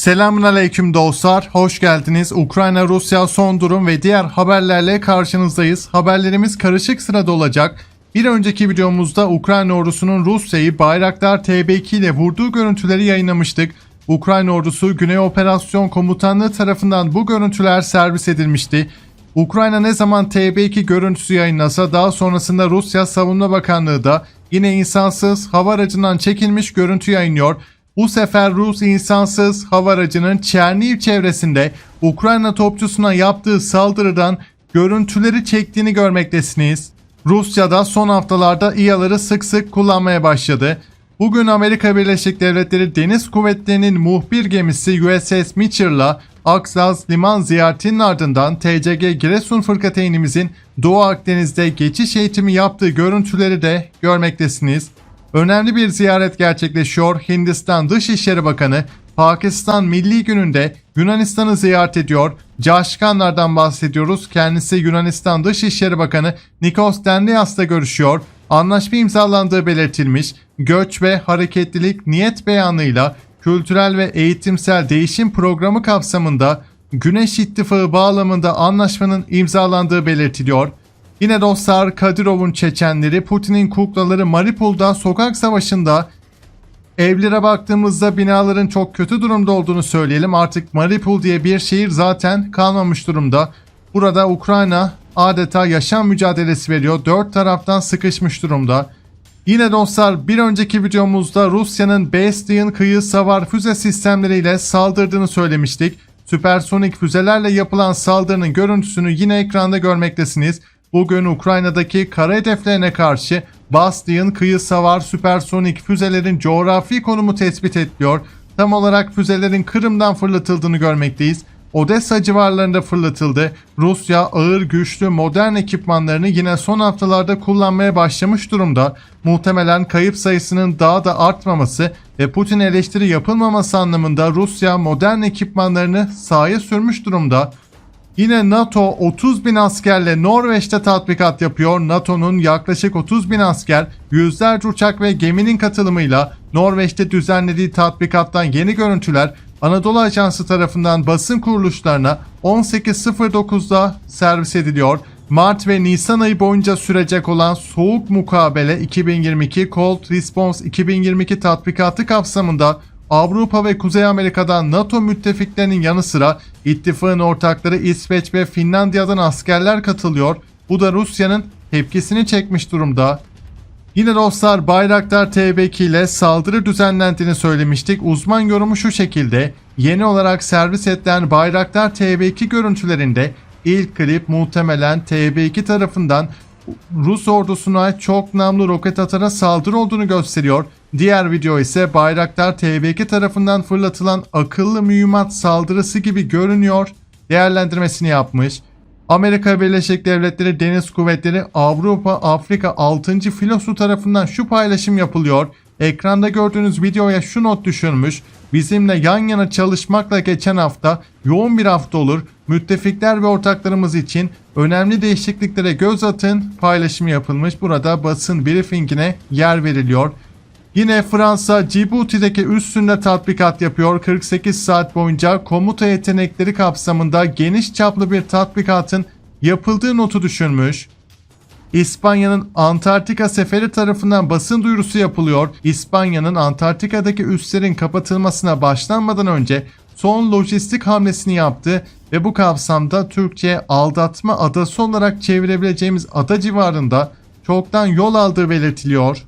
Selamun aleyküm dostlar, hoş geldiniz. Ukrayna-Rusya son durum ve diğer haberlerle karşınızdayız. Haberlerimiz karışık sırada olacak. Bir önceki videomuzda Ukrayna ordusunun Rusya'yı Bayraktar TB2 ile vurduğu görüntüleri yayınlamıştık. Ukrayna ordusu Güney Operasyon Komutanlığı tarafından bu görüntüler servis edilmişti. Ukrayna ne zaman TB2 görüntüsü yayınlasa daha sonrasında Rusya Savunma Bakanlığı da yine insansız hava aracından çekilmiş görüntü yayınlıyor. Bu sefer Rus insansız hava aracının Çerniv çevresinde Ukrayna topçusuna yaptığı saldırıdan görüntüleri çektiğini görmektesiniz. Rusya da son haftalarda İHA'ları sık sık kullanmaya başladı. Bugün Amerika Birleşik Devletleri Deniz Kuvvetleri'nin muhbir gemisi USS Mitchell'la Aksaz liman ziyaretinin ardından TCG Giresun fırkateynimizin Doğu Akdeniz'de geçiş eğitimi yaptığı görüntüleri de görmektesiniz. Önemli bir ziyaret gerçekleşiyor. Hindistan Dışişleri Bakanı Pakistan Milli Günü'nde Yunanistan'ı ziyaret ediyor. Caşkanlardan bahsediyoruz. Kendisi Yunanistan Dışişleri Bakanı Nikos Denlias'la görüşüyor. Anlaşma imzalandığı belirtilmiş. Göç ve hareketlilik niyet beyanıyla kültürel ve eğitimsel değişim programı kapsamında Güneş İttifakı bağlamında anlaşmanın imzalandığı belirtiliyor. Yine dostlar Kadirov'un Çeçenleri, Putin'in kuklaları Mariupol'da sokak savaşında evlere baktığımızda binaların çok kötü durumda olduğunu söyleyelim. Artık Mariupol diye bir şehir zaten kalmamış durumda. Burada Ukrayna adeta yaşam mücadelesi veriyor. Dört taraftan sıkışmış durumda. Yine dostlar bir önceki videomuzda Rusya'nın Bastion kıyı savar füze sistemleriyle saldırdığını söylemiştik. Süpersonik füzelerle yapılan saldırının görüntüsünü yine ekranda görmektesiniz. Bugün Ukrayna'daki kara hedeflerine karşı Bastion kıyı savar süpersonik füzelerin coğrafi konumu tespit ediliyor. Tam olarak füzelerin Kırım'dan fırlatıldığını görmekteyiz. Odessa civarlarında fırlatıldı. Rusya ağır güçlü modern ekipmanlarını yine son haftalarda kullanmaya başlamış durumda. Muhtemelen kayıp sayısının daha da artmaması ve Putin eleştiri yapılmaması anlamında Rusya modern ekipmanlarını sahaya sürmüş durumda. Yine NATO 30 bin askerle Norveç'te tatbikat yapıyor. NATO'nun yaklaşık 30 bin asker, yüzlerce uçak ve geminin katılımıyla Norveç'te düzenlediği tatbikattan yeni görüntüler Anadolu Ajansı tarafından basın kuruluşlarına 18.09'da servis ediliyor. Mart ve Nisan ayı boyunca sürecek olan Soğuk Mukabele 2022 Cold Response 2022 tatbikatı kapsamında Avrupa ve Kuzey Amerika'dan NATO müttefiklerinin yanı sıra ittifakın ortakları İsveç ve Finlandiya'dan askerler katılıyor. Bu da Rusya'nın tepkisini çekmiş durumda. Yine dostlar Bayraktar TB2 ile saldırı düzenlendiğini söylemiştik. Uzman yorumu şu şekilde. Yeni olarak servis edilen Bayraktar TB2 görüntülerinde ilk klip muhtemelen TB2 tarafından Rus ordusuna çok namlu roket atara saldırı olduğunu gösteriyor. Diğer video ise Bayraktar TB2 tarafından fırlatılan akıllı mühimmat saldırısı gibi görünüyor. Değerlendirmesini yapmış. Amerika Birleşik Devletleri Deniz Kuvvetleri Avrupa Afrika 6. filosu tarafından şu paylaşım yapılıyor. Ekranda gördüğünüz videoya şu not düşürmüş. Bizimle yan yana çalışmakla geçen hafta yoğun bir hafta olur. Müttefikler ve ortaklarımız için önemli değişikliklere göz atın paylaşımı yapılmış. Burada basın briefingine yer veriliyor. Yine Fransa Cibuti'deki üssünde tatbikat yapıyor. 48 saat boyunca komuta yetenekleri kapsamında geniş çaplı bir tatbikatın yapıldığı notu düşürmüş. İspanya'nın Antarktika seferi tarafından basın duyurusu yapılıyor. İspanya'nın Antarktika'daki üslerin kapatılmasına başlanmadan önce son lojistik hamlesini yaptı ve bu kapsamda Türkçe aldatma adası olarak çevirebileceğimiz ada civarında çoktan yol aldığı belirtiliyor.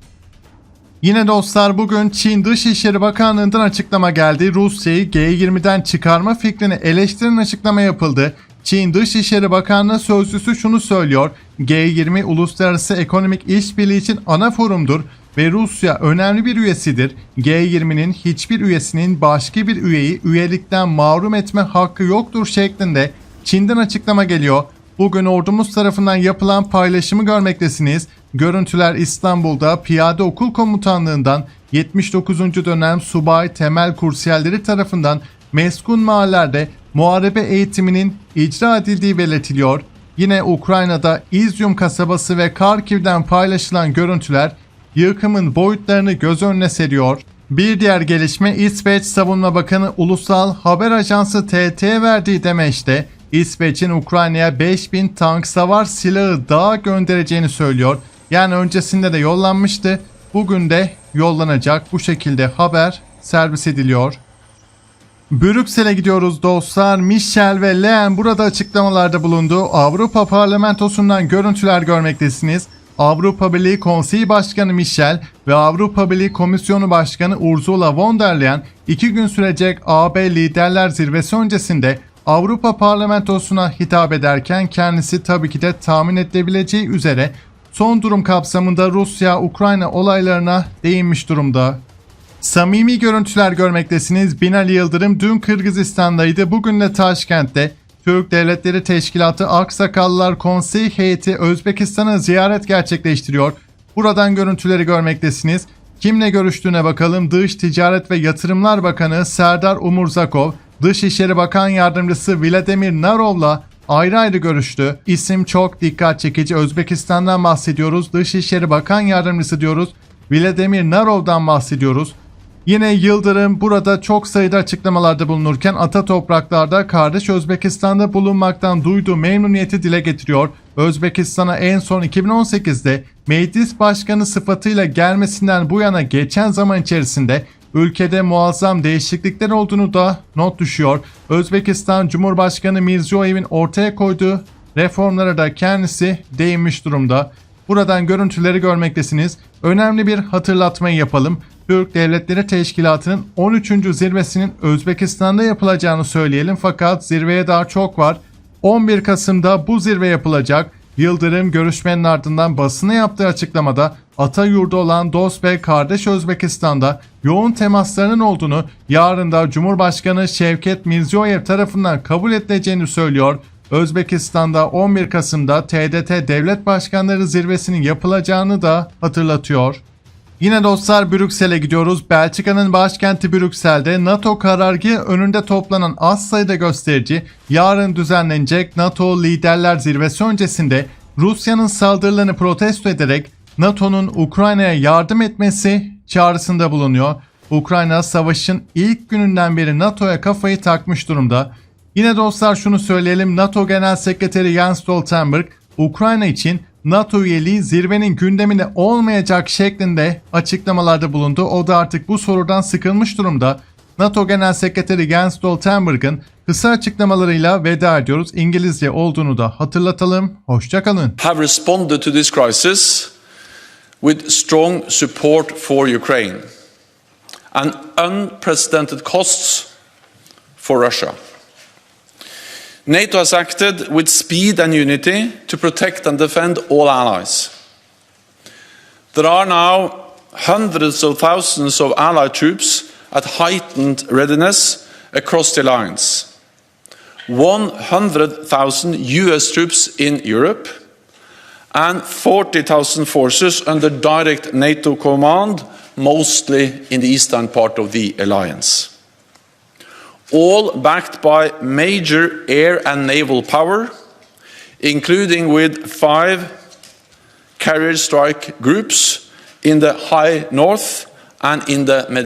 Yine dostlar bugün Çin Dışişleri Bakanlığı'ndan açıklama geldi. Rusya'yı G20'den çıkarma fikrini eleştiren açıklama yapıldı. Çin Dışişleri Bakanlığı sözcüsü şunu söylüyor. G20 uluslararası ekonomik işbirliği için ana forumdur ve Rusya önemli bir üyesidir. G20'nin hiçbir üyesinin başka bir üyeyi üyelikten mahrum etme hakkı yoktur şeklinde Çin'den açıklama geliyor. Bugün ordumuz tarafından yapılan paylaşımı görmektesiniz. Görüntüler İstanbul'da Piyade Okul Komutanlığından 79. dönem subay temel kursiyerleri tarafından meskun mahallerde muharebe eğitiminin icra edildiği belirtiliyor. Yine Ukrayna'da İzyum kasabası ve Karkiv'den paylaşılan görüntüler yıkımın boyutlarını göz önüne seriyor. Bir diğer gelişme İsveç Savunma Bakanı Ulusal Haber Ajansı TT'ye verdiği demeçte İsveç'in Ukrayna'ya 5000 tank savar silahı daha göndereceğini söylüyor. Yani öncesinde de yollanmıştı. Bugün de yollanacak. Bu şekilde haber servis ediliyor. Brüksel'e gidiyoruz dostlar. Michel ve Leyen burada açıklamalarda bulundu. Avrupa Parlamentosu'ndan görüntüler görmektesiniz. Avrupa Birliği Konseyi Başkanı Michel ve Avrupa Birliği Komisyonu Başkanı Ursula von der Leyen iki gün sürecek AB Liderler Zirvesi öncesinde Avrupa Parlamentosu'na hitap ederken kendisi tabii ki de tahmin edilebileceği üzere son durum kapsamında Rusya-Ukrayna olaylarına değinmiş durumda. Samimi görüntüler görmektesiniz. Binali Yıldırım dün Kırgızistan'daydı. Bugün de Taşkent'te. Türk Devletleri Teşkilatı Aksakallılar Konseyi heyeti Özbekistan'a ziyaret gerçekleştiriyor. Buradan görüntüleri görmektesiniz. Kimle görüştüğüne bakalım. Dış Ticaret ve Yatırımlar Bakanı Serdar Umurzakov, Dışişleri Bakan Yardımcısı Vladimir Narov'la ayrı ayrı görüştü. İsim çok dikkat çekici. Özbekistan'dan bahsediyoruz. Dışişleri Bakan Yardımcısı diyoruz. Vladimir Narov'dan bahsediyoruz. Yine Yıldırım burada çok sayıda açıklamalarda bulunurken ata topraklarda kardeş Özbekistan'da bulunmaktan duyduğu memnuniyeti dile getiriyor. Özbekistan'a en son 2018'de meclis başkanı sıfatıyla gelmesinden bu yana geçen zaman içerisinde ülkede muazzam değişiklikler olduğunu da not düşüyor. Özbekistan Cumhurbaşkanı Mirziyoyev'in ortaya koyduğu reformlara da kendisi değinmiş durumda. Buradan görüntüleri görmektesiniz. Önemli bir hatırlatmayı yapalım. Türk Devletleri Teşkilatı'nın 13. zirvesinin Özbekistan'da yapılacağını söyleyelim fakat zirveye daha çok var. 11 Kasım'da bu zirve yapılacak. Yıldırım görüşmenin ardından basına yaptığı açıklamada ata yurdu olan dost ve kardeş Özbekistan'da yoğun temaslarının olduğunu yarın da Cumhurbaşkanı Şevket Mirziyoyev tarafından kabul edileceğini söylüyor. Özbekistan'da 11 Kasım'da TDT Devlet Başkanları Zirvesi'nin yapılacağını da hatırlatıyor. Yine dostlar Brüksel'e gidiyoruz. Belçika'nın başkenti Brüksel'de NATO karargahı önünde toplanan az sayıda gösterici yarın düzenlenecek NATO Liderler Zirvesi öncesinde Rusya'nın saldırılarını protesto ederek NATO'nun Ukrayna'ya yardım etmesi çağrısında bulunuyor. Ukrayna savaşın ilk gününden beri NATO'ya kafayı takmış durumda. Yine dostlar şunu söyleyelim NATO Genel Sekreteri Jens Stoltenberg Ukrayna için NATO üyeliği zirvenin gündeminde olmayacak şeklinde açıklamalarda bulundu. O da artık bu sorudan sıkılmış durumda. NATO Genel Sekreteri Jens Stoltenberg'ın kısa açıklamalarıyla veda ediyoruz. İngilizce olduğunu da hatırlatalım. Hoşçakalın. have responded to this crisis with strong support for Ukraine and unprecedented costs for Russia. NATO has acted with speed and unity to protect and defend all allies. There are now hundreds of thousands of allied troops at heightened readiness across the alliance. 100,000 US troops in Europe and 40,000 forces under direct NATO command, mostly in the eastern part of the alliance. All backed by major air and naval power, including with five carrier strike groups in the high north and in the Mediterranean.